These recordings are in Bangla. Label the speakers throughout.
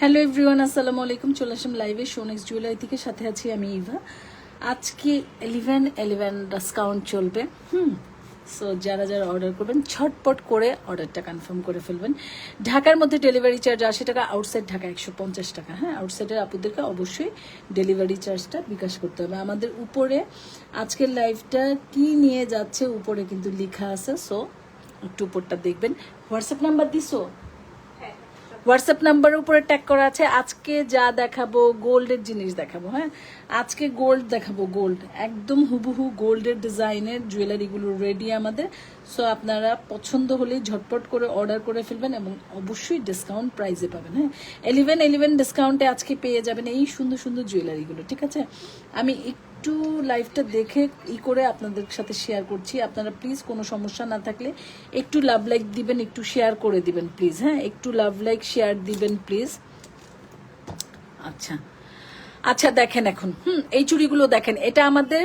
Speaker 1: হ্যালো এভরিওয়ান আসসালামু আলাইকুম। চলে আসলাম লাইভে শোনেক্স জুয়েলারি থেকে। সাথে আছি আমি ইভা আজকে এলিভেন ইলেভেন ডিসকাউন্ট চলবে। হুম। সো যারা যারা অর্ডার করবেন ছটপট করে অর্ডারটা কনফার্ম করে ফেলবেন। ঢাকার মধ্যে ডেলিভারি চার্জ আশি টাকা আউটসাইড ঢাকা একশো পঞ্চাশ টাকা। হ্যাঁ আউটসাইডের আপুদেরকে অবশ্যই ডেলিভারি চার্জটা বিকাশ করতে হবে। আমাদের উপরে, আজকের লাইভটা কি নিয়ে যাচ্ছে, উপরে কিন্তু লেখা আছে। সো একটু উপরটা দেখবেন। হোয়াটসঅ্যাপ নাম্বার দিছো? হোয়াটসঅ্যাপ নাম্বারের উপরে ট্যাগ করা আছে। আজকে যা দেখাবো, গোল্ডের জিনিস দেখাবো হ্যাঁ? আজকে গোল্ড দেখাবো গোল্ড একদম হুবহু গোল্ডের ডিজাইনের জুয়েলারিগুলো রেডি আমাদের। সো আপনারা পছন্দ হলেই ঝটপট করে অর্ডার করে ফেলবেন এবং অবশ্যই ডিসকাউন্ট প্রাইসে পাবেন হ্যাঁ? এলিভেন এলিভেন ডিসকাউন্টে আজকে পেয়ে যাবেন এই সুন্দর সুন্দর জুয়েলারিগুলো ঠিক আছে? আমি একটু লাইভটা দেখে ই করে আপনাদের সাথে শেয়ার করছি। আপনারা প্লিজ কোনো সমস্যা না থাকলে একটু লাভ লাইক দিবেন, একটু শেয়ার করে দিবেন প্লিজ হ্যাঁ? একটু লাভ লাইক শেয়ার দিবেন প্লিজ আচ্ছা। আচ্ছা দেখেন এখন। হুম, এই চুড়িগুলো দেখেন। এটা আমাদের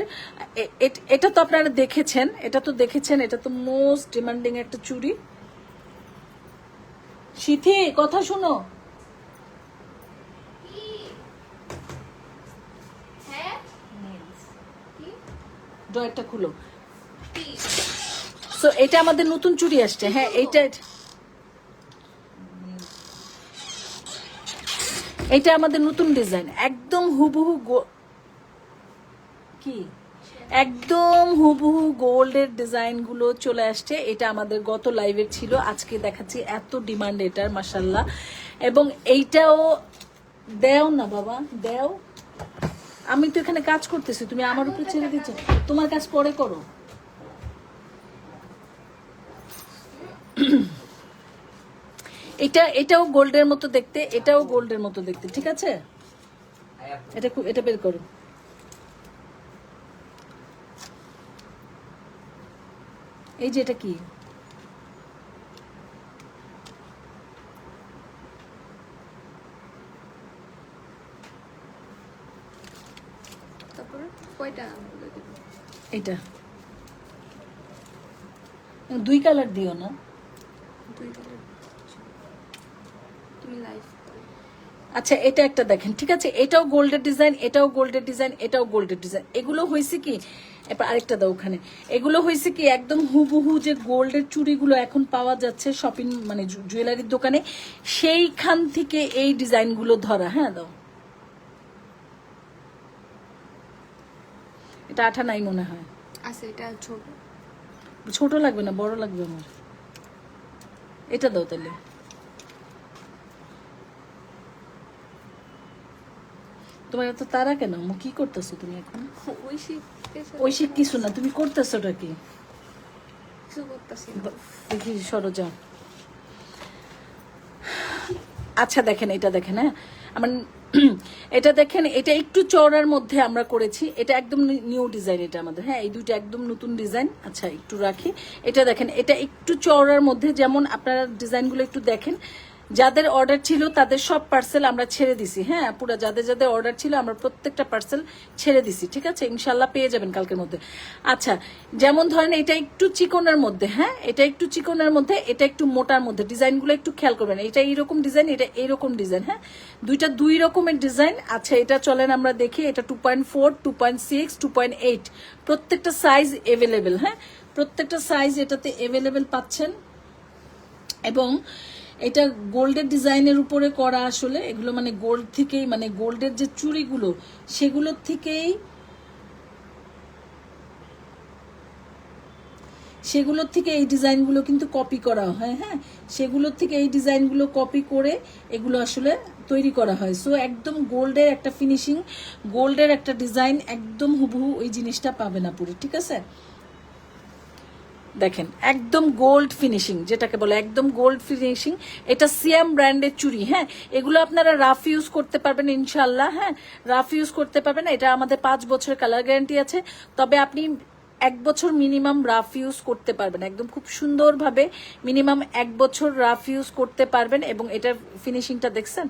Speaker 1: এটা তো আপনারা দেখেছেন। এটা তো দেখেছেন, এটা তো মোস্ট ডিমান্ডিং একটা চুড়ি। সিথি, কথা শুনো। ড্রয়ারটা খুলো। সো এটা আমাদের নতুন চুড়ি আসছে হ্যাঁ এইটা এটা আমাদের নতুন ডিজাইন, একদম হুবহু কি? একদম হুবহু গোল্ডের ডিজাইনগুলো চলে আসছে, এটা আমাদের গত লাইভের ছিল, আজকে দেখাচ্ছি এত ডিমান্ড এটার মাসাল্লাহ এবং এইটাও দেও না বাবা, দেও। আমি তো এখানে কাজ করতেছি, তুমি আমার উপরে ছেড়ে দিচ্ছ তোমার কাজ পরে করো। এটা, এটাও গোল্ডের মতো দেখতে, এটাও গোল্ডের মতো দেখতে, ঠিক আছে? এটা এটা বের করো। এই যে এটা কি
Speaker 2: তারপর কয়টা
Speaker 1: এটা। দুই কালার দিও না।
Speaker 2: দুই কালার তুমি লাইভ
Speaker 1: আচ্ছা এটা একটা দেখেন ঠিক আছে? এটাও গোল্ডের ডিজাইন এটাও গোল্ডের ডিজাইন এটাও গোল্ডের ডিজাইন এগুলো হয়েছে কি? এবার আরেকটা দাও ওখানে। এগুলো হয়েছে কি? একদম হুবহু যে গোল্ডের চুড়িগুলো এখন পাওয়া যাচ্ছে শপিং মানে জুয়েলারির দোকানে সেইখান থেকে এই ডিজাইনগুলো ধরা হ্যাঁ দাও। এটা আঠা নাই মনে হয়।
Speaker 2: আছে এটা ছোট।
Speaker 1: ছোট লাগবে না বড় লাগবে আমার। এটা দাও তাহলে তোমার এত তারা কেন? কি করতেছো তুমি এখন?
Speaker 2: ওই
Speaker 1: ঐশিক কিছু না তুমি করতেছো করতেছোটা কি?
Speaker 2: কিছু করতেছি না।
Speaker 1: দেখি সরজা আচ্ছা দেখেন এটা দেখেন হ্যাঁ? আমার এটা দেখেন, এটা একটু চওড়ার মধ্যে আমরা করেছি। এটা একদম নিউ ডিজাইন এটা আমাদের। হ্যাঁ এই দুইটা একদম নতুন ডিজাইন। আচ্ছা একটু রাখি। এটা দেখেন, এটা একটু চওড়ার মধ্যে যেমন আপনারা ডিজাইনগুলো একটু দেখেন যাদের অর্ডার ছিল, তাদের সব পার্সেল আমরা ছেড়ে দিছি। হ্যাঁ পুরো যাদের যাদের অর্ডার ছিল, আমরা প্রত্যেকটা পার্সেল ছেড়ে দিছি, ঠিক আছে? ইনশাল্লাহ পেয়ে যাবেন কালকের মধ্যে। আচ্ছা যেমন ধরেন এটা একটু চিকনের মধ্যে হ্যাঁ? এটা একটু চিকনের মধ্যে, এটা একটু মোটার মধ্যে। ডিজাইনগুলো একটু খেয়াল করবেন। এটা এইরকম ডিজাইন, এটা এইরকম ডিজাইন হ্যাঁ? দুইটা দুই রকমের ডিজাইন। আচ্ছা এটা চলেন আমরা দেখি। এটা two point four two point six two point eight প্রত্যেকটা সাইজ এভেলেবেল হ্যাঁ? প্রত্যেকটা সাইজ এটাতে এভেলেবেল পাচ্ছেন। এবং এটা গোল্ডের ডিজাইনের উপরে করা আসলে, এগুলো মানে গোল্ড থেকেই মানে গোল্ডের যে চুড়িগুলো সেগুলোর থেকেই সেগুলোর থেকে এই ডিজাইনগুলো কিন্তু কপি করা হয় হ্যাঁ? সেগুলোর থেকে এই ডিজাইনগুলো কপি করে এগুলো আসলে তৈরি করা হয়। সো একদম গোল্ডের একটা ফিনিশিং গোল্ডের একটা ডিজাইন একদম হুবহু ওই জিনিসটা পাবে না পুরো ঠিক আছে? দেখেন, একদম গোল্ড ফিনিশিং যেটাকে বলে একদম গোল্ড ফিনিশিং এটা সিএম ব্র্যান্ডের চুড়ি হ্যাঁ? এগুলো আপনারা রাফ ইউজ করতে পারবেন ইনশাল্লাহ হ্যাঁ? রাফ ইউজ করতে পারবেন, এটা আমাদের পাঁচ বছরের কালার গ্যারান্টি আছে। তবে আপনি এক বছর মিনিমাম রাফ ইউজ করতে পারবেন, একদম খুব সুন্দরভাবে মিনিমাম এক বছর রাফ ইউজ করতে পারবেন এবং এটার ফিনিশিংটা দেখছেন?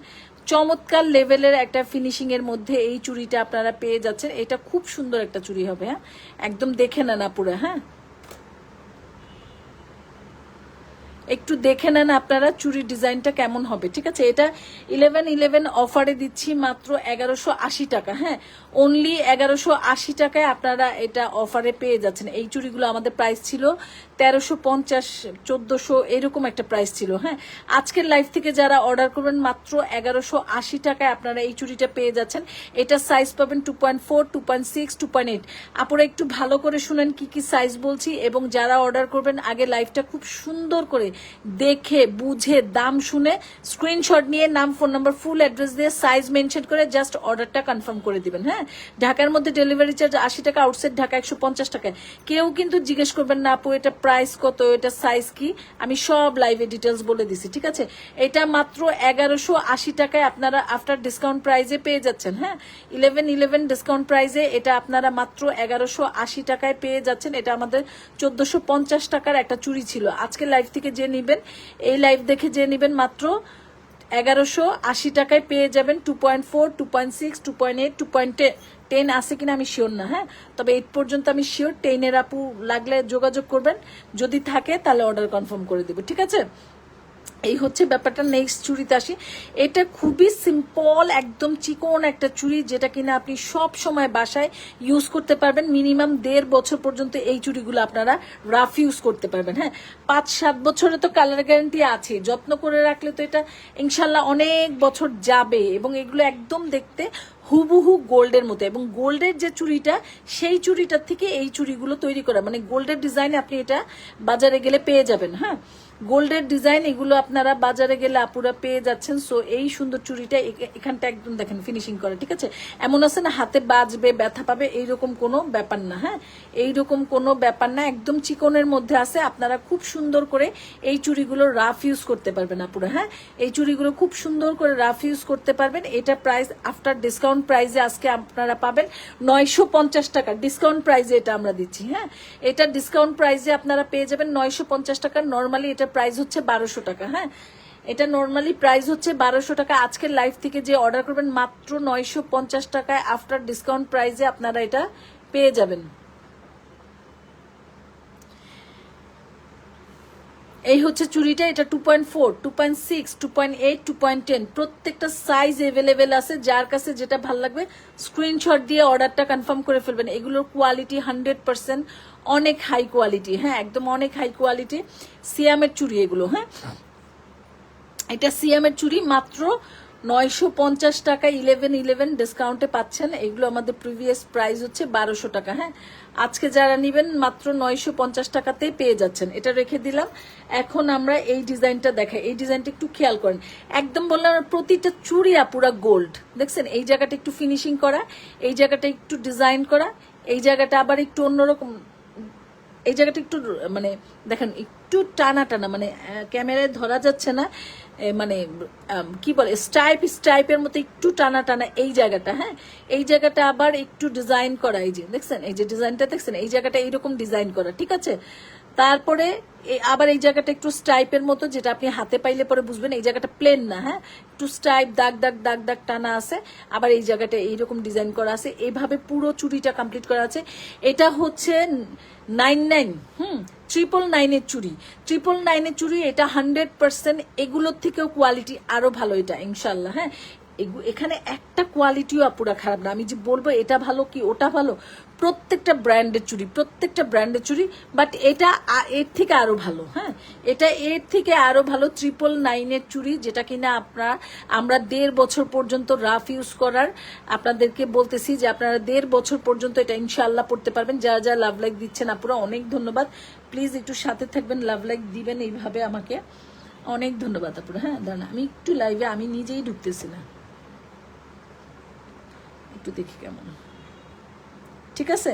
Speaker 1: চমৎকার লেভেলের একটা ফিনিশিং এর মধ্যে এই চুড়িটা আপনারা পেয়ে যাচ্ছেন। এটা খুব সুন্দর একটা চুড়ি হবে হ্যাঁ? একদম দেখে নেন আপুরা হ্যাঁ? একটু দেখে নেন আপনারা চুরি ডিজাইনটা কেমন হবে, ঠিক আছে? এটা ইলেভেন ইলেভেন অফারে দিচ্ছি মাত্র এগারোশো আশি টাকা হ্যাঁ? অনলি এগারোশো আশি টাকায় আপনারা এটা অফারে পেয়ে যাচ্ছেন। এই চুরিগুলো আমাদের প্রাইস ছিল তেরোশো পঞ্চাশ, চোদ্দশো এরকম একটা প্রাইস ছিল হ্যাঁ? আজকের লাইফ থেকে যারা অর্ডার করবেন, মাত্র এগারোশো আশি টাকায় আপনারা এই চুড়িটা পেয়ে যাচ্ছেন। এটা সাইজ পাবেন two point four two point six two point eight একটু ভালো করে শুনেন কি কি সাইজ বলছি, এবং যারা অর্ডার করবেন, আগে লাইফটা খুব সুন্দর করে দেখে, বুঝে, দাম শুনে স্ক্রিনশট নিয়ে, নাম ফোন নাম্বার ফুল অ্যাড্রেস দিয়ে সাইজ মেনশন করে জাস্ট অর্ডারটা কনফার্ম করে দিবেন হ্যাঁ? ঢাকার মধ্যে ডেলিভারি চার্জ আশি টাকা আউটসাইড ঢাকা একশো পঞ্চাশ টাকায়। কেউ কিন্তু জিজ্ঞেস করবেন, না আপু, এটা প্রাইস কত, এটা সাইজ কি? আমি সব লাইভে ডিটেলস বলে দিছি, ঠিক আছে? এটা মাত্র এগারোশো আশি টাকায় আপনারা আফটার ডিসকাউন্ট প্রাইজে পেয়ে যাচ্ছেন হ্যাঁ? ইলেভেন ইলেভেন ডিসকাউন্ট প্রাইজে এটা আপনারা মাত্র এগারোশো আশি টাকায় পেয়ে যাচ্ছেন। এটা আমাদের চোদ্দশো পঞ্চাশ টাকার একটা চুরি ছিল। আজকে লাইভ থেকে যে নিবেন, এই লাইভ দেখে যে নিবেন মাত্র এগারোশো আশি টাকায় পেয়ে যাবেন। Two point four two point six two point eight two point ten আছে কিনা আমি শিওর না হ্যাঁ? তবে এইট পর্যন্ত আমি শিওর টেনের আপু লাগলে যোগাযোগ করবেন। যদি থাকে, তাহলে অর্ডার কনফার্ম করে দেবো, ঠিক আছে? এই হচ্ছে ব্যাপারটা নেক্সট চুড়িতে আসি। এটা খুবই সিম্পল একদম চিকন একটা চুড়ি যেটা কিনা আপনি সব সময় বাসায় ইউজ করতে পারবেন। মিনিমাম দেড় বছর পর্যন্ত এই চুড়িগুলো আপনারা রাফ ইউজ করতে পারবেন হ্যাঁ? পাঁচ, সাত বছরে তো কালার গ্যারান্টি আছে। যত্ন করে রাখলে তো এটা ইনশাল্লাহ অনেক বছর যাবে এবং এগুলো একদম দেখতে হুবহু গোল্ডের মতো এবং গোল্ডের যে চুড়িটা সেই চুড়িটার থেকে এই চুড়িগুলো তৈরি করা। মানে গোল্ডের ডিজাইনে আপনি এটা বাজারে গেলে পেয়ে যাবেন হ্যাঁ? গোল্ডের ডিজাইন এগুলো আপনারা বাজারে গেলে আপুরা পেয়ে যাচ্ছেন। সো এই সুন্দর চুড়িটা এখানটা একদম দেখেন ফিনিশিং করা, ঠিক আছে? এমন আছে না, হাতে বাজবে, ব্যথা পাবে, এইরকম কোনো ব্যাপার না হ্যাঁ? এইরকম কোনো ব্যাপার না, একদম চিকনের মধ্যে আছে। আপনারা খুব সুন্দর করে এই চুড়িগুলো রাফ ইউজ করতে পারবেন আপুরা হ্যাঁ? এই চুড়িগুলো খুব সুন্দর করে রাফ ইউজ করতে পারবেন। এটা প্রাইস আফটার ডিসকাউন্ট প্রাইসে আজকে আপনারা পাবেন নয়শো পঞ্চাশ টাকা। ডিসকাউন্ট প্রাইসে এটা আমরা দিচ্ছি হ্যাঁ? এটা ডিসকাউন্ট প্রাইসে আপনারা পেয়ে যাবেন নয়শো পঞ্চাশ টাকা। নর্মালি এটা প্রাইস হচ্ছে বারোশো টাকা হ্যাঁ? এটা নর্মালি প্রাইস হচ্ছে বারোশো টাকা। আজকের লাইফ থেকে যে অর্ডার করবেন, মাত্র নয়শো পঞ্চাশ টাকায় আফটার ডিসকাউন্ট প্রাইসে আপনারা এটা পেয়ে যাবেন। এই হচ্ছে চুড়িটা এটা two point four two point six two point eight two point ten প্রত্যেকটা সাইজ এভেলেবেল আছে। যার কাছে যেটা ভালো লাগবে স্ক্রিনশট দিয়ে অর্ডারটা কনফার্ম করে ফেলবেন। এগুলোর কোয়ালিটি হান্ড্রেড পার্সেন্ট অনেক হাই কোয়ালিটি হ্যাঁ একদম অনেক হাই কোয়ালিটি সিয়ামের চুড়ি এগুলো হ্যাঁ। এটা সিয়ামের চুড়ি মাত্র নয়শো পঞ্চাশ টাকা ইলেভেন ইলেভেন ডিসকাউন্টে পাচ্ছেন। এগুলো আমাদের প্রিভিয়াস প্রাইস হচ্ছে বারোশো টাকা হ্যাঁ? আজকে যারা নিবেন মাত্র নয়শো পঞ্চাশ টাকাতেই পেয়ে যাচ্ছেন। এটা রেখে দিলাম। এখন আমরা এই ডিজাইনটা দেখাই। এই ডিজাইনটা একটু খেয়াল করেন। একদম বললাম প্রতিটা চুড়ি পুরা গোল্ড দেখছেন? এই জায়গাটা একটু ফিনিশিং করা, এই জায়গাটা একটু ডিজাইন করা, এই জায়গাটা আবার একটু অন্যরকম এই জায়গাটা একটু মানে দেখেন, একটু টানা টানা মানে ক্যামেরায় ধরা যাচ্ছে না মানে কি বলে স্টাইপ স্টাইপের মতো একটু টানা টানা এই জায়গাটা হ্যাঁ? এই জায়গাটা আবার একটু ডিজাইন করা, এই যে, দেখছেন? এই যে ডিজাইনটা, দেখছেন? এই জায়গাটা এইরকম ডিজাইন করা, ঠিক আছে? তারপরে আবার এই জায়গাটা একটু স্টাইপের মতো, যেটা আপনি হাতে পাইলে পরে বুঝবেন, এই জায়গাটা প্লেন না হ্যাঁ? একটু স্টাইপ দাগ দাগ দাগ দাগ টানা আছে। আবার এই জায়গাটা এইরকম ডিজাইন করা আছে। এইভাবে পুরো চুড়িটা কমপ্লিট করা আছে। এটা হচ্ছে নাইন নাইন হুম? ট্রিপল নাইনের চুড়ি। ট্রিপল নাইনের চুড়ি, এটা হান্ড্রেড পার্সেন্ট এগুলোর থেকেও কোয়ালিটি আরও ভালো এটা ইনশাল্লাহ হ্যাঁ? এখানে একটা কোয়ালিটিও আপুরা খারাপ না। আমি যে বলব, এটা ভালো কি ওটা ভালো? প্রত্যেকটা ব্র্যান্ডের চুড়ি প্রত্যেকটা ব্র্যান্ডের চুড়ি বাট এটা এর থেকে আরও ভালো হ্যাঁ? এটা এর থেকে আরও ভালো ট্রিপল নাইনের চুড়ি যেটা কিনা আপনারা, আমরা দেড় বছর পর্যন্ত রাফ ইউজ করার, আপনাদেরকে বলতেছি যে আপনারা দেড় বছর পর্যন্ত এটা ইনশাল্লাহ পড়তে পারবেন। যারা যারা লাভ লাইক দিচ্ছেন, আপুরা, অনেক ধন্যবাদ। প্লিজ একটু সাথে থাকবেন লাভ লাইক দিবেন এইভাবে আমাকে। অনেক ধন্যবাদ, আপুরা হ্যাঁ? দাঁড়ান, আমি একটু লাইভে আমি নিজেই ঢুকতেছি না। একটু দেখি কেমন। ঠিক আছে?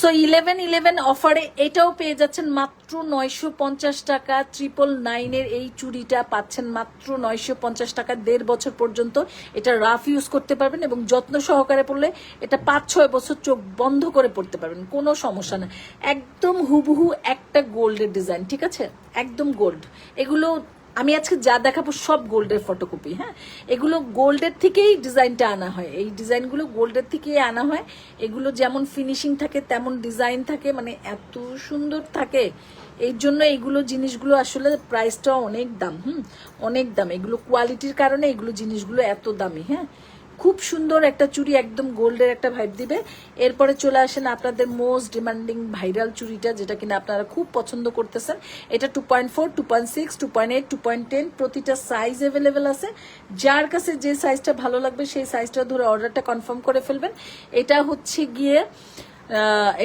Speaker 1: সো ইলেভেন ইলেভেন অফারে এটাও পেয়ে যাচ্ছেন মাত্র নয়শো পঞ্চাশ টাকা। ট্রিপল নাইনের এই চুড়িটা পাচ্ছেন মাত্র নয়শো পঞ্চাশ টাকা। দেড় বছর পর্যন্ত এটা রাফ ইউজ করতে পারবেন এবং যত্ন সহকারে পড়লে এটা পাঁচ, ছয় বছর চোখ বন্ধ করে পড়তে পারবেন। কোনো সমস্যা না। একদম হুবহু একটা গোল্ডের ডিজাইন ঠিক আছে? একদম গোল্ড এগুলো আমি আজকে যা দেখাবো সব গোল্ডের ফটোকপি হ্যাঁ? এগুলো গোল্ডের থেকেই ডিজাইনটা আনা হয়। এই ডিজাইনগুলো গোল্ডের থেকেই আনা হয়। এগুলো যেমন ফিনিশিং থাকে, তেমন ডিজাইন থাকে মানে এত সুন্দর থাকে। এই জন্য এইগুলো জিনিসগুলো আসলে প্রাইসটা অনেক দাম, হুম? অনেক দাম। এগুলো কোয়ালিটির কারণে এগুলো জিনিসগুলো এত দামি হ্যাঁ? খুব সুন্দর একটা চুড়ি, একদম গোল্ডের একটা ভাইব দিবে। এরপরে চলে আসেন আপনাদের মোস্ট ডিমান্ডিং ভাইরাল চুড়িটা, যেটা কিনা আপনারা খুব পছন্দ করতেছেন। এটা two point four two point six two point eight two point ten প্রতিটা সাইজ অ্যাভেলেবেল আছে। যার কাছে যে সাইজটা ভালো লাগবে, সেই সাইজটা ধরে অর্ডারটা কনফার্ম করে ফেলবেন। এটা হচ্ছে গিয়ে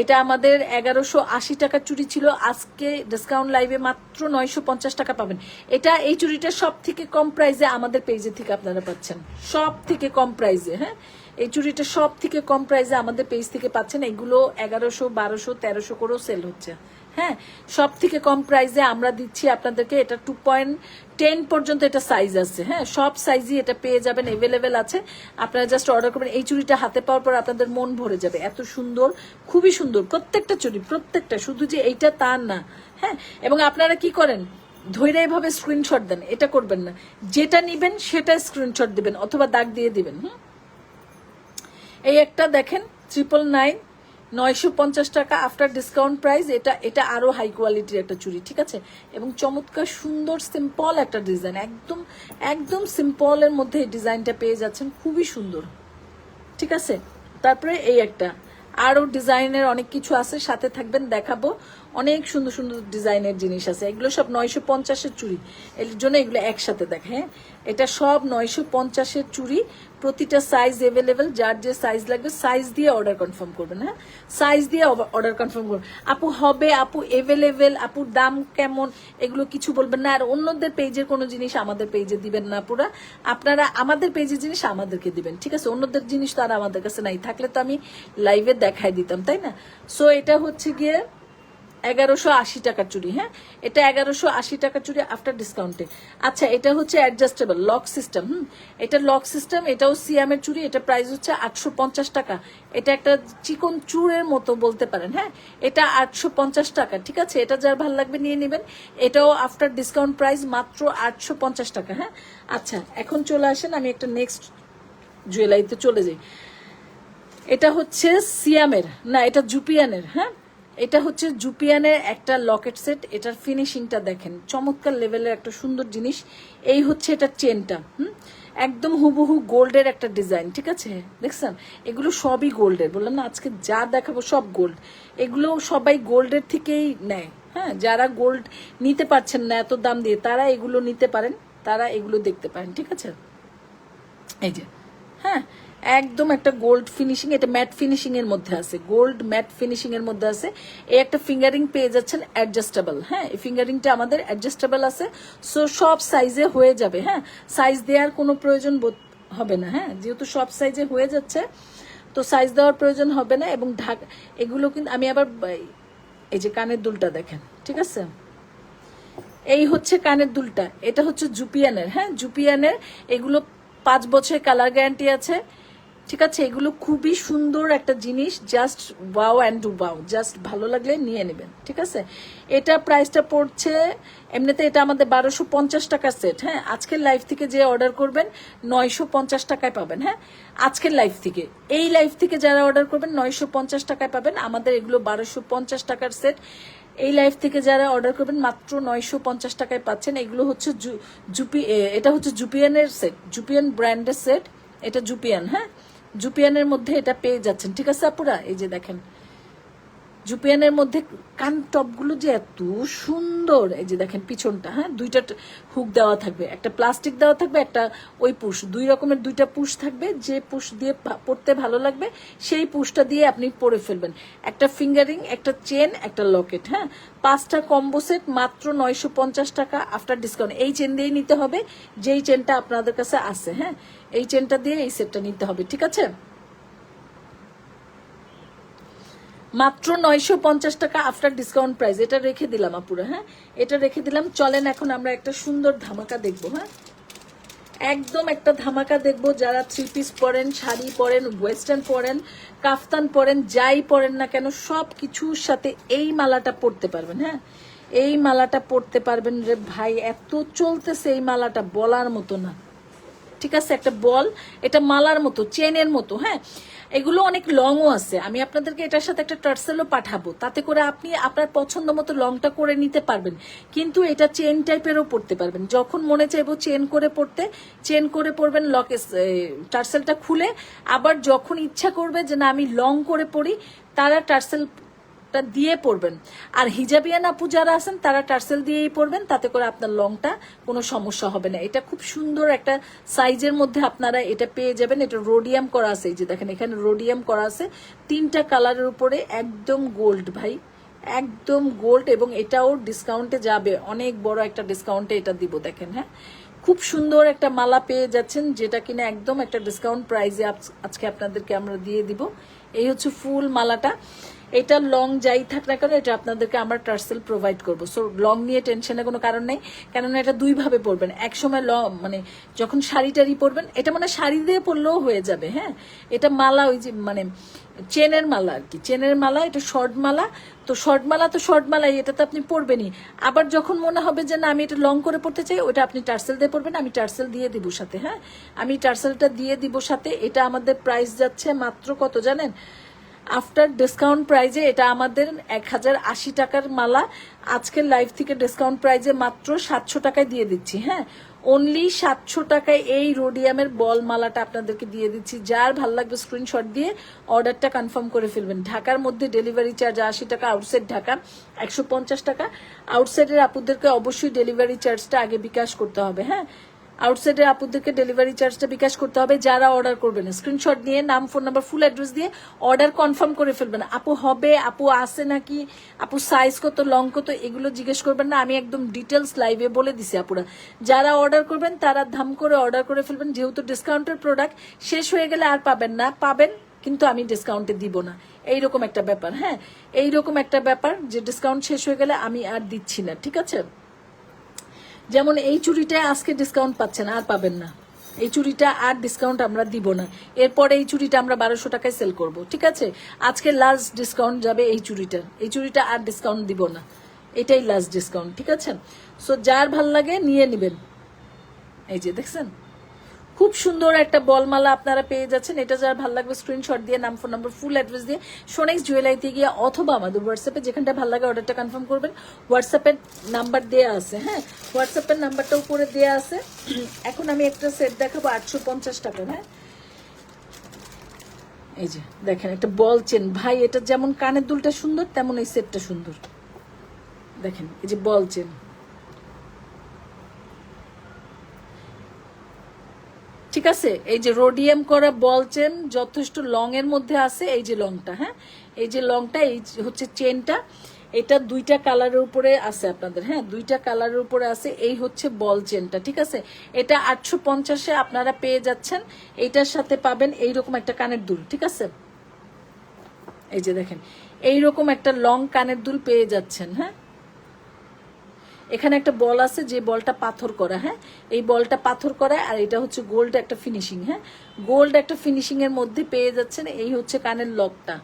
Speaker 1: এটা আমাদের এগারোশো আশি টাকার চুরি ছিল। আজকে ডিসকাউন্ট লাইভে মাত্র নয়শো পঞ্চাশ টাকা পাবেন। এটা এই চুরিটা সব থেকে কম প্রাইজে আমাদের পেজে থেকে আপনারা পাচ্ছেন। সব থেকে কম প্রাইজে হ্যাঁ? এই চুরিটা সব থেকে কম প্রাইজে আমাদের পেজ থেকে পাচ্ছেন। এগুলো এগারোশো, বারোশো, তেরোশো করেও সেল হচ্ছে। হ্যাঁ সব থেকে কম প্রাইসে আমরা দিচ্ছি আপনাদেরকে, এটা টু পয়েন্ট টেন পর্যন্ত এটা সাইজ আছে। হ্যাঁ সব সাইজই এটা পেয়ে যাবেন এভেলেবেল আছে। আপনারা জাস্ট অর্ডার করবেন, এই চুড়িটা হাতে পাওয়ার পর আপনাদের মন ভরে যাবে। এত সুন্দর, খুবই সুন্দর, প্রত্যেকটা চুড়ি, প্রত্যেকটা, শুধু যে এইটা তা না। হ্যাঁ এবং আপনারা কি করেন? ধৈর্য এভাবে স্ক্রিনশট দেন, এটা করবেন না। যেটা নিবেন, সেটা স্ক্রিনশট দিবেন, অথবা দাগ দিয়ে দিবেন, হুম? এই একটা দেখেন ট্রিপল নাইন নয়শো পঞ্চাশ টাকা আফটার ডিসকাউন্ট প্রাইস এটা এটা আরও হাই কোয়ালিটির একটা চুড়ি, ঠিক আছে? এবং চমৎকার, সুন্দর সিম্পল একটা ডিজাইন একদম একদম সিম্পলের মধ্যে এই ডিজাইনটা পেয়ে যাচ্ছেন, খুবই সুন্দর, ঠিক আছে? তারপরে এই একটা আরও ডিজাইনের অনেক কিছু আছে, সাথে থাকবেন, দেখাবো। অনেক সুন্দর সুন্দর ডিজাইনের জিনিস আছে। এগুলো সব নয়শো পঞ্চাশের চুড়ি। এর জন্য এগুলো একসাথে দেখে হ্যাঁ? এটা সব নয়শো পঞ্চাশের চুড়ি। প্রতিটা সাইজ এভেলেবেল যার যে সাইজ লাগবে সাইজ দিয়ে অর্ডার কনফার্ম করবেন হ্যাঁ? সাইজ দিয়ে অর্ডার কনফার্ম করবেন। আপু হবে, আপু এভেলেবেল আপুর দাম কেমন, এগুলো কিছু বলবেন না। আর অন্যদের পেজের কোনো জিনিস আমাদের পেজে দিবেন না পুরা আপনারা আমাদের পেজের জিনিস আমাদেরকে দিবেন, ঠিক আছে? অন্যদের জিনিস তো আর আমাদের কাছে নাই। থাকলে তো আমি লাইভে দেখাই দিতাম, তাই না? সো এটা হচ্ছে গিয়ে এগারোশো আশি টাকার চুড়ি হ্যাঁ? এটা এগারোশো আশি টাকার চুড়ি আফটার ডিসকাউন্টে আচ্ছা এটা হচ্ছে অ্যাডজাস্টেবল লক সিস্টেম হুম? এটা লক সিস্টেম এটাও সিয়ামের চুড়ি এটা প্রাইস হচ্ছে আটশো পঞ্চাশ টাকা। এটা একটা চিকন চুড়ের মতো বলতে পারেন হ্যাঁ? এটা আটশো পঞ্চাশ টাকা, ঠিক আছে? এটা যার ভালো লাগবে নিয়ে নেবেন। এটাও আফটার ডিসকাউন্ট প্রাইস মাত্র আটশো পঞ্চাশ টাকা হ্যাঁ? আচ্ছা এখন চলে আসেন, আমি একটা নেক্সট জুয়েলারিতে চলে যাই। এটা হচ্ছে সিয়ামের, না, এটা জুপিয়ানের হ্যাঁ? এটা হচ্ছে জুপিয়ানের একটা লকেট সেট। এটার ফিনিশিংটা দেখেন। চমৎকার লেভেলের একটা সুন্দর জিনিস। এই হচ্ছে এটা চেনটা, হুম? একদম হুবহু গোল্ডের একটা ডিজাইন, ঠিক আছে? দেখছেন? এগুলো সবই গোল্ডের। বললাম না, আজকে যা দেখাবো সব গোল্ড। এগুলো সবাই গোল্ডের থেকেই নেয় হ্যাঁ? যারা গোল্ড নিতে পারছেন না, এত দাম দিয়ে তারা এগুলো নিতে পারেন, তারা এগুলো দেখতে পারেন, ঠিক আছে? এই যে হ্যাঁ? একদম একটা গোল্ড ফিনিশিং এটা ম্যাট ফিনিশিং এর মধ্যে আছে। গোল্ড ম্যাট ফিনিশিং এর মধ্যে আছে। এই একটা ফিঙ্গারিং পেয়ে যাচ্ছেন অ্যাডজাস্টেবল হ্যাঁ? এই ফিঙ্গারিংটা আমাদের অ্যাডজাস্টেবল আছে। সো সব সাইজে হয়ে যাবে হ্যাঁ? সাইজ দেওয়ার কোনো প্রয়োজন হবে না হ্যাঁ? যেহেতু সব সাইজে হয়ে যাচ্ছে, তো সাইজ দেওয়ার প্রয়োজন হবে না এবং ঢাক এগুলো কিন্তু আমি আবার এই যে কানের দুলটা দেখেন, ঠিক আছে? এই হচ্ছে কানের দুলটা। এটা হচ্ছে জুপিয়ানের হ্যাঁ? জুপিয়ানের এগুলো পাঁচ বছরের কালার গ্যারান্টি আছে। ঠিক আছে, এগুলো খুবই সুন্দর একটা জিনিস just wow and wow just ভালো লাগলে নিয়ে নেবেন, ঠিক আছে? এটা প্রাইসটা পড়ছে, এমনিতে এটা আমাদের বারোশো পঞ্চাশ টাকার সেট হ্যাঁ? আজকের লাইফ থেকে যে অর্ডার করবেন, নয়শো পঞ্চাশ টাকায় পাবেন হ্যাঁ? আজকের লাইফ থেকে, এই লাইফ থেকে যারা অর্ডার করবেন, নয়শো পঞ্চাশ টাকায় পাবেন, আমাদের এগুলো বারোশো পঞ্চাশ টাকার সেট এই লাইফ থেকে যারা অর্ডার করবেন, মাত্র নয়শো পঞ্চাশ টাকায় পাচ্ছেন, এগুলো হচ্ছে জুপি এটা হচ্ছে জুপিয়ানের সেট জুপিয়ান ব্র্যান্ডের সেট এটা জুপিয়ান হ্যাঁ? জুপিয়ানের মধ্যে এটা পেয়ে যাচ্ছেন। ঠিক আছে আপুরা? এই যে দেখেন। জুপিয়ানের মধ্যে কান টপগুলো যে এত সুন্দর, এই যে দেখেন পিছনটা হ্যাঁ? দুইটা হুক দেওয়া থাকবে। একটা প্লাস্টিক দেওয়া থাকবে, একটা ওই পুশ। দুই রকমের দুইটা পুশ থাকবে। যে পুশ দিয়ে পা- পরতে ভালো লাগবে, সেই পুশটা দিয়ে আপনি পরে ফেলবেন। একটা ফিঙ্গারিং, একটা চেন, একটা লকেট হ্যাঁ? পাঁচটা কম্বো সেট মাত্র নয়শো পঞ্চাশ টাকা আফটার ডিসকাউন্ট। এই চেন দিয়েই নিতে হবে। যেই চেনটা আপনাদের কাছে আছে হ্যাঁ? এই চেনটা দিয়ে এই সেটটা নিতে হবে, ঠিক আছে? মাত্র নয়শো পঞ্চাশ টাকা আফটার ডিসকাউন্ট প্রাইস এটা রেখে দিলাম আপুরা হ্যাঁ? এটা রেখে দিলাম, চলেন এখন আমরা একটা সুন্দর ধামাকা দেখব হ্যাঁ? একদম একটা ধামাকা দেখব, যারা থ্রি পিস পরেন, শাড়ি পরেন ওয়েস্টার্ন পরেন, কাফতান পরেন, যাই পরেন না কেন সব কিছুর সাথে এই মালাটা পরতে পারবেন হ্যাঁ? এই মালাটা পরতে পারবেন রে ভাই, এত চলতেছে এই মালাটা বলার মতো না। ঠিক আছে? একটা বল, এটা মালার মতো, চেনের মতো হ্যাঁ? এগুলো অনেক লংও আছে। আমি আপনাদেরকে এটার সাথে একটা টার্সেলও পাঠাবো। তাতে করে আপনি আপনার পছন্দ মতো লংটা করে নিতে পারবেন। কিন্তু এটা চেন টাইপেরও পড়তে পারবেন। যখন মনে চাইব চেন করে পড়তে চেন করে পড়বেন লকে টার্সেলটা খুলে। আবার যখন ইচ্ছা করবে যে না, আমি লং করে পড়ি, তারা টার্সেল টা দিয়ে পড়বেন। আর হিজাবিয়ান আপু যারা আছেন, তারা টার্সেল দিয়েই পড়বেন, তাতে করে আপনার লংটা কোনো সমস্যা হবে না। এটা খুব সুন্দর একটা সাইজের মধ্যে আপনারা এটা পেয়ে যাবেন। এটা রোডিয়াম করা আছে, এই যে দেখেন, এখানে রোডিয়াম করা আছে। তিনটা কালারের উপরে একদম গোল্ড ভাই। একদম গোল্ড এবং এটাও ডিসকাউন্টে যাবে। অনেক বড় একটা ডিসকাউন্টে এটা দিব, দেখেন হ্যাঁ? খুব সুন্দর একটা মালা পেয়ে যাচ্ছেন, যেটা কিনা একদম একটা ডিসকাউন্ট প্রাইসে আজকে আপনাদেরকে আমরা দিয়ে দিব। এই হচ্ছে ফুল মালাটা। এটা লং যাই থাক না কেন, এটা আপনাদেরকে আমরা টার্সেল প্রোভাইড করব। সো লং নিয়ে টেনশনের কোনো কারণ নেই। কেননা এটা দুইভাবে পরবেন এক সময় ল মানে যখন শাড়ি টাড়ি পরবেন এটা মানে শাড়ি দিয়ে পরলেও হয়ে যাবে হ্যাঁ? এটা মালা ওই যে মানে চেনের মালা আর কি। চেনের মালা, এটা শর্ট মালা। তো শর্ট মালা তো শর্ট মালাই, এটা তো আপনি পরবেনই। আবার যখন মনে হবে যে না, আমি এটা লং করে পড়তে চাই, ওটা আপনি টার্সেল দিয়ে পড়বেন, আমি টার্সেল দিয়ে দিব সাথে হ্যাঁ? আমি টার্সেলটা দিয়ে দিব সাথে, এটা আমাদের প্রাইস যাচ্ছে মাত্র কত জানেন? আফটার ডিসকাউন্ট প্রাইজে এটা আমাদের এক হাজার আশি টাকার মালা। আজকের লাইভ থেকে ডিসকাউন্ট প্রাইজে মাত্র সাতশো টাকায় দিয়ে দিচ্ছি হ্যাঁ? অনলি সাতশো টাকায় এই রোডিয়ামের বল মালাটা আপনাদেরকে দিয়ে দিচ্ছি। যার ভালো লাগবে স্ক্রিনশট দিয়ে অর্ডারটা কনফার্ম করে ফেলবেন। ঢাকার মধ্যে ডেলিভারি চার্জ আশি টাকা আউটসাইড ঢাকা একশো পঞ্চাশ টাকা। আউটসাইডের আপুদেরকে অবশ্যই ডেলিভারি চার্জটা আগে বিকাশ করতে হবে হ্যাঁ? আউটসাইডের আপুদেরকে ডেলিভারি চার্জটা বিকাশ করতে হবে, যারা অর্ডার করবেন। স্ক্রিনশট নিয়ে নাম ফোন নাম্বার ফুল অ্যাড্রেস দিয়ে অর্ডার কনফার্ম করে ফেলবেন। আপু হবে, আপু আসে নাকি, আপু সাইজ কত লং কত, এগুলো জিজ্ঞেস করবেন না, আমি একদম ডিটেলস লাইভে বলে দিছি আপুরা। যারা অর্ডার করবেন, তারা ধাম করে অর্ডার করে ফেলবেন। যেহেতু ডিসকাউন্টের প্রোডাক্ট শেষ হয়ে গেলে আর পাবেন না। পাবেন, কিন্তু আমি ডিসকাউন্টে দিব না। এইরকম একটা ব্যাপার হ্যাঁ? এইরকম একটা ব্যাপার যে ডিসকাউন্ট শেষ হয়ে গেলে আমি আর দিচ্ছি না, ঠিক আছে? যেমন এই চুড়িটা আজকে ডিসকাউন্ট পাচ্ছেন, আর পাবেন না। এই চুরিটা আর ডিসকাউন্ট আমরা দিব না। এরপরে এই চুরিটা আমরা বারোশো টাকায় সেল করব, ঠিক আছে? আজকে লাস্ট ডিসকাউন্ট যাবে এই চুড়িটার এই চুড়িটা আর ডিসকাউন্ট দিব না। এটাই লাস্ট ডিসকাউন্ট ঠিক আছে? সো যার ভালো লাগে নিয়ে নেবেন। এই যে, দেখছেন? খুব সুন্দর একটা বলমালা আপনারা পেয়ে যাচ্ছেন। এটা যার ভালো লাগবে স্ক্রিনশট দিয়ে, নাম ফোন নাম্বার ফুল অ্যাড্রেস দিয়ে। সোনেক্স জুয়েলারিতে গিয়ে অথবা আমাদের হোয়াটসঅ্যাপে যেখানটা ভালো লাগে অর্ডারটা কনফার্ম করবেন। হোয়াটসঅ্যাপের নাম্বার দেওয়া আছে হ্যাঁ? হোয়াটসঅ্যাপের নাম্বারটা উপরে দেওয়া আছে। এখন আমি একটা সেট দেখাবো, আটশো পঞ্চাশ টাকা হ্যাঁ? এই যে, দেখেন, একটা বল চেন ভাই, এটা যেমন কানের দুলটা সুন্দর, তেমন এই সেটটা সুন্দর। দেখেন, এই যে বল চেন ঠিক আছে? এই যে রোডিয়াম করা বল চেন যথেষ্ট লং এর মধ্যে আছে, এই যে লংটা হ্যাঁ? এই যে লংটা এই হচ্ছে চেনটা এটা দুইটা কালারের উপরে আছে আপনাদের হ্যাঁ? দুইটা কালারের উপরে আছে, এই হচ্ছে বল চেনটা ঠিক আছে? এটা আটশো পঞ্চাশে আপনারা পেয়ে যাচ্ছেন, এইটার সাথে পাবেন এইরকম একটা কানের দুল, ঠিক আছে? এই যে দেখেন, এইরকম একটা লং কানের দুল পেয়ে যাচ্ছেন হ্যাঁ? এখানে একটা বল আছে যে বলটা পাথর করা হ্যাঁ? এই বলটা পাথর করা আর এটা হচ্ছে গোল্ড একটা ফিনিশিং হ্যাঁ? গোল্ড একটা ফিনিশিং এর মধ্যে পেয়ে যাচ্ছেন, এই হচ্ছে কানের লকটা।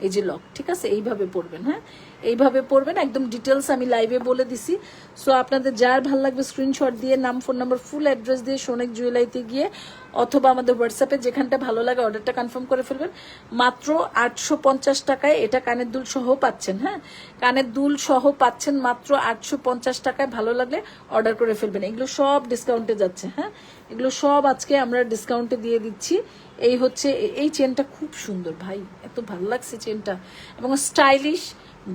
Speaker 1: এই যে লক, ঠিক আছে? এইভাবে পড়বেন হ্যাঁ? এইভাবে পড়বেন, একদম ডিটেলস আমি লাইভে বলে দিছি। সো আপনাদের যার ভালো লাগবে স্ক্রিনশট দিয়ে নাম ফোন নাম্বার ফুল অ্যাড্রেস দিয়ে সোনেক জুয়েলারিতে গিয়ে অথবা আমাদের হোয়াটসঅ্যাপে যেখানটা ভালো লাগে অর্ডারটা কনফার্ম করে ফেলবেন। মাত্র আটশো পঞ্চাশ টাকায় এটা কানের দুল সহ পাচ্ছেন হ্যাঁ? কানের দুল সহ পাচ্ছেন মাত্র আটশো পঞ্চাশ টাকায় ভালো লাগলে অর্ডার করে ফেলবেন। এগুলো সব ডিসকাউন্টে যাচ্ছে হ্যাঁ? এগুলো সব আজকে আমরা ডিসকাউন্টে দিয়ে দিচ্ছি। এই হচ্ছে, এই চেনটা খুব সুন্দর ভাই, এত ভালো লাগছে চেনটা। এবং স্টাইলিশ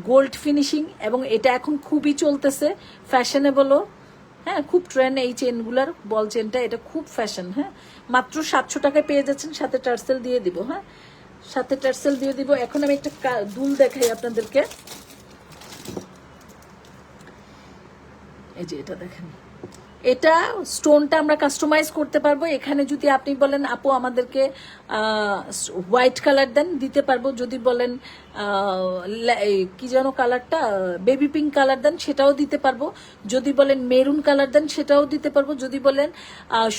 Speaker 1: গোল্ড ফিনিশিং এবং এটা এখন খুবই চলতেছে ফ্যাশনেবলও হ্যাঁ খুব ট্রেন্ড এই চেনগুলার বল চেনটা এটা খুব ফ্যাশন হ্যাঁ। মাত্র সাতশো টাকায় পেয়ে যাচ্ছেন, সাথে টার্সেল দিয়ে দিব হ্যাঁ। সাথে টার্সেল দিয়ে দিব। এখন আমি একটা দুল দেখাই আপনাদেরকে। এই যে এটা দেখেন। এটা স্টোনটা আমরা কাস্টমাইজ করতে পারব। এখানে যদি আপনি বলেন, আপু, আমাদেরকে হোয়াইট কালার দেন, দিতে পারব। যদি বলেন কি যেন কালারটা? বেবি পিঙ্ক কালার দেন, সেটাও দিতে পারব। যদি বলেন মেরুন কালার দেন, সেটাও দিতে পারব। যদি বলেন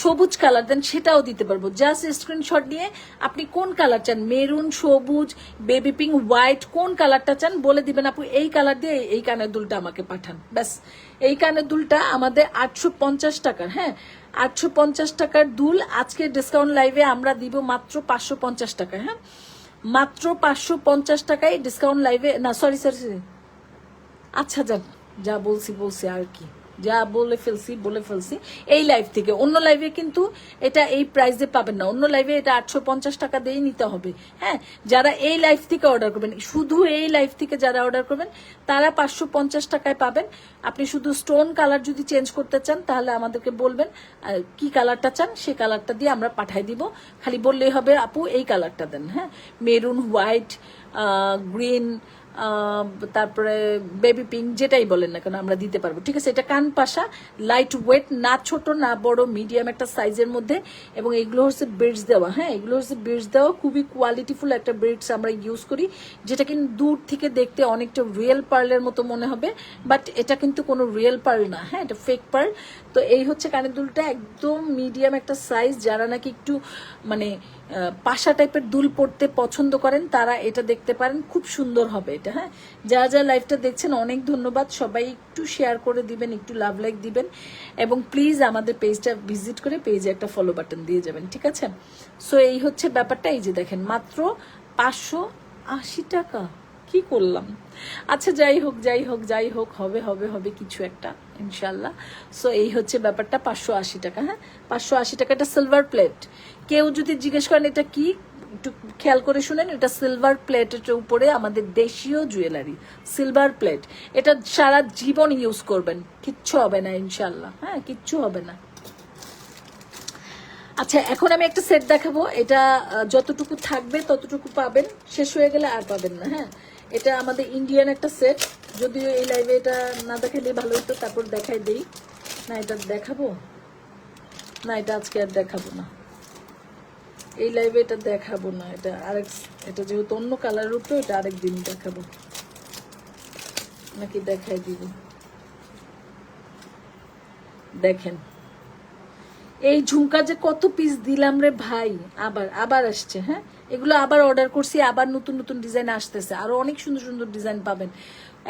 Speaker 1: সবুজ কালার দেন, সেটাও দিতে পারব। জাস্ট স্ক্রিনশট নিয়ে আপনি কোন কালার চান? মেরুন, সবুজ, বেবি পিঙ্ক, হোয়াইট, কোন কালারটা চান? বলে দিবেন আপু, এই কালার দিয়ে এই কানের দুলটা আমাকে পাঠান। ব্যাস। এই কানের দুলটা আমাদের আটশো পঞ্চাশ টাকার হ্যাঁ? আটশো পঞ্চাশ টাকার দুল আজকে ডিসকাউন্ট লাইভে আমরা দিব মাত্র পাঁচশো পঞ্চাশ টাকা হ্যাঁ? মাত্র পাঁচশো পঞ্চাশ টাকায় ডিসকাউন্ট লাইভে না সরি সরি আচ্ছা যান যা বলছি বলছি আর কি। যা বলে ফেলছি বলে ফেলছি, এই লাইভ থেকে। অন্য লাইভে কিন্তু এটা এই প্রাইসে পাবেন না। অন্য লাইভে এটা আটশো পঞ্চাশ টাকা দিয়েই নিতে হবে। হ্যাঁ যারা এই লাইভ থেকে অর্ডার করবেন, শুধু এই লাইভ থেকে যারা অর্ডার করবেন, তারা পাঁচশো পঞ্চাশ টাকায় পাবেন। আপনি শুধু স্টোন কালার যদি চেঞ্জ করতে চান, তাহলে আমাদেরকে বলবেন কি কালারটা চান সেই কালারটা দিয়ে আমরা পাঠাই দিব। খালি বললেই হবে, আপু, এই কালারটা দেন হ্যাঁ। মেরুন হোয়াইট গ্রিন তারপরে বেবি পিঙ্ক যেটাই বলেন না কেন, আমরা দিতে পারব। ঠিক আছে, এটা কান পাশা লাইট ওয়েট না ছোট, না বড় মিডিয়াম একটা সাইজের মধ্যে। এবং এগুলো হচ্ছে বিডস দেওয়া হ্যাঁ? এগুলো হচ্ছে বিডস দেওয়া, খুবই কোয়ালিটিফুল একটা বিডস আমরা ইউজ করি। যেটা কিন্তু দূর থেকে দেখতে অনেকটা রিয়েল পার্লের মতো মনে হবে। বাট এটা কিন্তু কোনো রিয়েল পার্ল না হ্যাঁ? এটা ফেক পার্ল তো এই হচ্ছে কানের দুলটা, একদম মিডিয়াম একটা সাইজ যারা নাকি একটু মানে পাশা টাইপের দুল পড়তে পছন্দ করেন, তারা এটা দেখতে পারেন। খুব সুন্দর হবে এটা। হ্যাঁ? যারা যারা লাইভটা দেখছেন, অনেক ধন্যবাদ। সবাই একটু শেয়ার করে দিবেন, একটু লাভ লাইক দিবেন। এবং প্লিজ আমাদের পেজটা ভিজিট করে পেজে একটা ফলো বাটন দিয়ে যাবেন, ঠিক আছে? সো এই হচ্ছে ব্যাপারটা। এই যে দেখেন, মাত্র পাঁচশো আশি টাকা। কি করলাম? আচ্ছা যাই হোক যাই হোক যাই হোক, হবে হবে হবে কিছু একটা ইনশাল্লাহ সো এই হচ্ছে ব্যাপারটা, পাঁচশো আশি টাকা হ্যাঁ? পাঁচশো আশি টাকা এটা সিলভার প্লেট কেউ যদি জিজ্ঞেস করেন, এটা কি? একটু খেয়াল করে শুনেন, এটা সিলভার প্লেটের উপরে আমাদের দেশীয় জুয়েলারি সিলভার প্লেট এটা সারা জীবন ইউজ করবেন। কিচ্ছু হবে না ইনশাল্লাহ হ্যাঁ কিচ্ছু হবে না। আচ্ছা এখন আমি একটা সেট দেখাবো। এটা যতটুকু থাকবে, ততটুকু পাবেন। শেষ হয়ে গেলে আর পাবেন না হ্যাঁ? এটা আমাদের ইন্ডিয়ান একটা সেট যদিও এই লাইভে এটা না দেখালে ভালো হতো, তারপর দেখাই দেই। না, এটা দেখাবো? না, এটা আজকে আর দেখাবো না। এই লাইভে এটা দেখাবো না, এটা আরেক, এটা যেহেতু অন্য কালারের উপরে, এটা আরেক দিন দেখাবো। নাকি দেখাই দিব? দেখেন। এই ঝুমকা যে কত পিস দিলাম রে ভাই, আবার আবার আসছে হ্যাঁ? এগুলো আবার অর্ডার করছি, আবার নতুন নতুন ডিজাইন আসতেছে। আরও অনেক সুন্দর সুন্দর ডিজাইন পাবেন।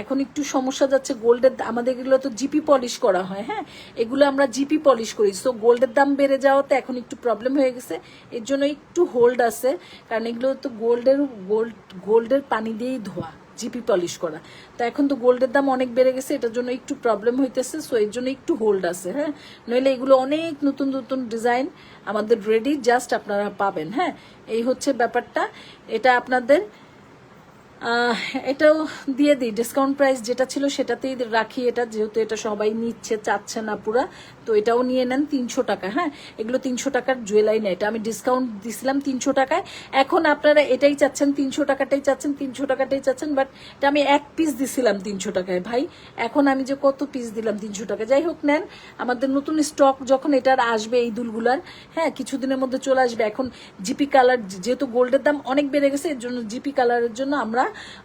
Speaker 1: এখন একটু সমস্যা যাচ্ছে, গোল্ডের আমাদের এগুলো তো জিপি পলিশ করা হয় হ্যাঁ? এগুলো আমরা জিপি পলিশ করি। সো গোল্ডের দাম বেড়ে যাওয়াতে এখন একটু প্রবলেম হয়ে গেছে। এর জন্য একটু হোল্ড আছে, কারণ এগুলো তো গোল্ডের, গোল্ড, গোল্ডের পানি দিয়েই ধোয়া জিপি পলিশ করা। তো এখন তো গোল্ডের দাম অনেক বেড়ে গেছে, এটার জন্য একটু প্রবলেম হইতেছে। সো এর জন্য একটু হোল্ড আছে হ্যাঁ? নইলে এগুলো অনেক নতুন নতুন ডিজাইন আমাদের রেডি জাস্ট আপনারা পাবেন হ্যাঁ? এই হচ্ছে ব্যাপারটা। এটা আপনাদের এটাও দিয়ে দিই। ডিসকাউন্ট প্রাইস যেটা ছিল সেটাতেই রাখি। এটা যেহেতু এটা সবাই নিচ্ছে, চাচ্ছে না পুরা। তো এটাও নিয়ে নেন তিনশো টাকা হ্যাঁ? এগুলো তিনশো টাকার জুয়েলারি না এটা আমি ডিসকাউন্ট দিছিলাম তিনশো টাকায়। এখন আপনারা এটাই চাচ্ছেন, তিনশো টাকাটাই চাচ্ছেন, তিনশো টাকাটাই চাচ্ছেন বাট এটা আমি এক পিস দিছিলাম তিনশো টাকায়, ভাই। এখন আমি যে কত পিস দিলাম তিনশো টাকা যাই হোক, নেন, আমাদের নতুন স্টক যখন এটার আসবে, এই দুলগুলার হ্যাঁ কিছুদিনের মধ্যে চলে আসবে। এখন জিপি কালার যেহেতু গোল্ডের দাম অনেক বেড়ে গেছে, এর জন্য জিপি কালারের জন্য আমরা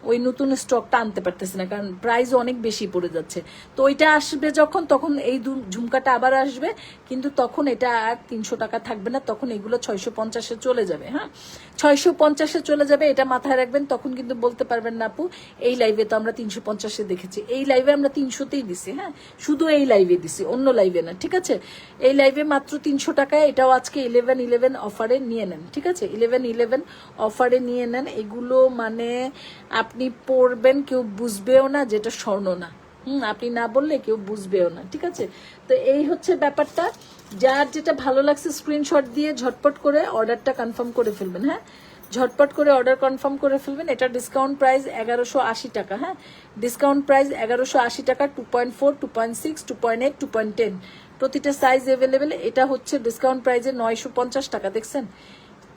Speaker 1: ওই নতুন স্টকটা আনতে পারতেছি না, কারণ প্রাইস অনেক বেশি পড়ে যাচ্ছে। তো ওইটা আসবে যখন, তখন এই ঝুমকাটা আবার আসবে, কিন্তু তখন এটা আর তিনশো টাকা থাকবে না, তখন এগুলো ছয়শো পঞ্চাশে চলে যাবে হ্যাঁ? ছয়শো পঞ্চাশে চলে যাবে, এটা মাথায় রাখবেন, তখন কিন্তু বলতে পারবেন না আপু, এই লাইভে তো আমরা তিনশো পঞ্চাশে দেখেছি, এই লাইভে আমরা তিনশোতেই দিছি হ্যাঁ? শুধু এই লাইভে দিছি, অন্য লাইভে না, ঠিক আছে? এই লাইভে মাত্র তিনশো টাকায় এটাও আজকে ইলেভেন ইলেভেন অফারে নিয়ে নেন, ঠিক আছে? ইলেভেন ইলেভেন অফারে নিয়ে নেন, এগুলো মানে আপনি পড়বেন, কেউ বুঝবেও না, যেটা স্বর্ণ না। হুম, আপনি না বললে কেউ বুঝবেও না, ঠিক আছে? তো এই হচ্ছে ব্যাপারটা। যার যেটা ভালো লাগছে স্ক্রিনশট দিয়ে ঝটপট করে অর্ডারটা কনফার্ম করে ফেলবেন হ্যাঁ? ঝটপট করে অর্ডার কনফার্ম করে ফেলবেন। এটা ডিসকাউন্ট প্রাইস এগারোশো আশি টাকা হ্যাঁ? ডিসকাউন্ট প্রাইস এগারোশো আশি টাকা two point four two point six two point eight two point ten প্রতিটা সাইজ অ্যাভেলেবেল এটা হচ্ছে ডিসকাউন্ট প্রাইসে নয়শো পঞ্চাশ টাকা, দেখছেন?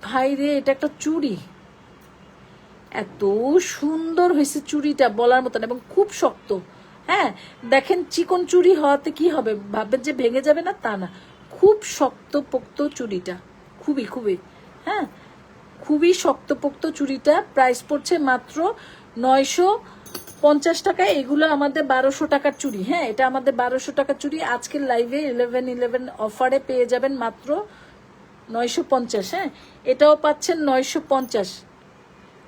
Speaker 1: ভাই রে, এটা একটা চুড়ি। এত সুন্দর হয়েছে চুড়িটা, বলার মতন, এবং খুব শক্ত। হ্যাঁ দেখেন চিকন চুরি হওয়াতে কি হবে? ভাববেন যে ভেঙে যাবে না? তা না। খুব শক্তপোক্ত চুড়িটা খুবই খুবই। হ্যাঁ খুবই শক্তপোক্ত চুড়িটা প্রাইস পড়ছে মাত্র নয়শো পঞ্চাশ টাকায় এগুলো আমাদের বারোশো টাকার চুড়ি হ্যাঁ এটা আমাদের বারোশো টাকার চুরি। আজকের লাইভে ইলেভেন ইলেভেন অফারে পেয়ে যাবেন মাত্র নয়শো পঞ্চাশ। হ্যাঁ এটাও পাচ্ছেন নয়শো পঞ্চাশ।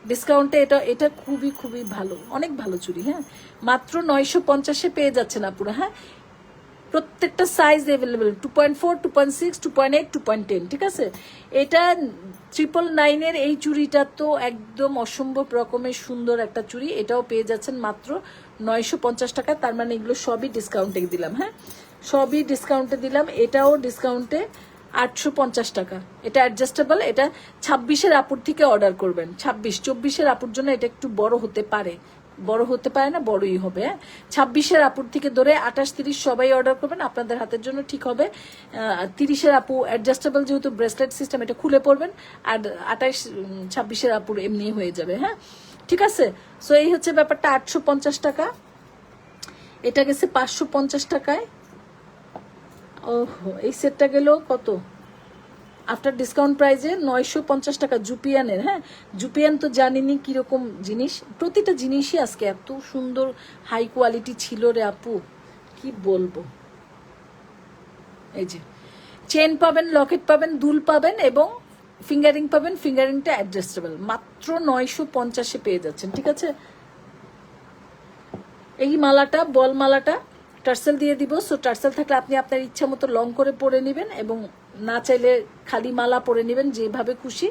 Speaker 1: ডিসকাউন্টে এটা এটা খুবই খুবই ভালো। অনেক ভালো চুরি। হ্যাঁ মাত্র নয়শো পঞ্চাশে পেয়ে যাচ্ছেন আপুরা হ্যাঁ? প্রত্যেকটা size available two point four two point six two point eight two point ten ঠিক আছে? এটা ট্রিপল নাইনের এই চুড়িটা তো একদম অসম্ভব রকমের সুন্দর একটা চুড়ি, এটাও পেয়ে যাচ্ছেন মাত্র নয়শো পঞ্চাশ টাকা তার মানে এগুলো সবই ডিসকাউন্টে দিলাম হ্যাঁ? সবই ডিসকাউন্টে দিলাম, এটাও ডিসকাউন্টে আটশো পঞ্চাশ টাকা। এটা অ্যাডজাস্টেবল এটা ছাব্বিশের আপুর থেকে অর্ডার করবেন, ছাব্বিশ, চব্বিশের আপুর জন্য এটা একটু বড় হতে পারে। বড় হতে পারে না, বড়ই হবে। হ্যাঁ ছাব্বিশের আপুর থেকে ধরে আঠাশ, তিরিশ সবাই অর্ডার করবেন, আপনাদের হাতের জন্য ঠিক হবে। তিরিশের আপু অ্যাডজাস্টেবল যেহেতু ব্রেসলেট সিস্টেম এটা খুলে পড়বেন আর আঠাশ ছাব্বিশের আপুর এমনি হয়ে যাবে হ্যাঁ? ঠিক আছে? সো এই হচ্ছে ব্যাপারটা, আটশো পঞ্চাশ টাকা। এটা গেছে পাঁচশো পঞ্চাশ টাকায়। ওহো, এই সেটটা গেল কত? আফটার ডিসকাউন্ট প্রাইজে নয়শো পঞ্চাশ টাকা জুপিয়ানের হ্যাঁ? জুপিয়ান তো জানিনি কীরকম জিনিস। প্রতিটা জিনিসই আজকে এত সুন্দর হাই কোয়ালিটি ছিল রে আপু। কি বলব? এই যে চেন পাবেন লকেট পাবেন, দুল পাবেন এবং ফিঙ্গারিং পাবেন ফিঙ্গারিংটা অ্যাডজাস্টেবল মাত্র নয়শো পঞ্চাশে পেয়ে যাচ্ছেন, ঠিক আছে? এই মালাটা, বল মালাটা, টার্সেল দিয়ে দিব। সো টার্সেল থাকলে আপনি আপনার ইচ্ছা মতো লং করে পরে নেবেন এবং না চাইলে খালি মালা পরে নেবেন যেভাবে খুশি।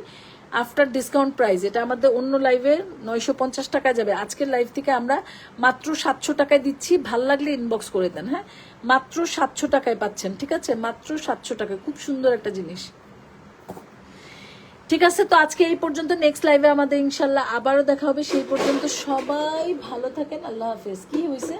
Speaker 1: আফটার ডিসকাউন্ট প্রাইস এটা আমাদের অন্য লাইভে নয়শো পঞ্চাশ টাকা যাবে। আজকের লাইভ থেকে আমরা মাত্র সাতশো টাকায় দিচ্ছি। ভালো লাগলে ইনবক্স করে দেন হ্যাঁ? মাত্র সাতশো টাকায় পাচ্ছেন, ঠিক আছে? মাত্র সাতশো টাকায় খুব সুন্দর একটা জিনিস। ঠিক আছে, তো আজকে এই পর্যন্ত। নেক্সট লাইভে আমাদের ইনশাল্লাহ আবারও দেখা হবে। সেই পর্যন্ত সবাই ভালো থাকেন। আল্লাহ হাফেজ। কি হয়েছে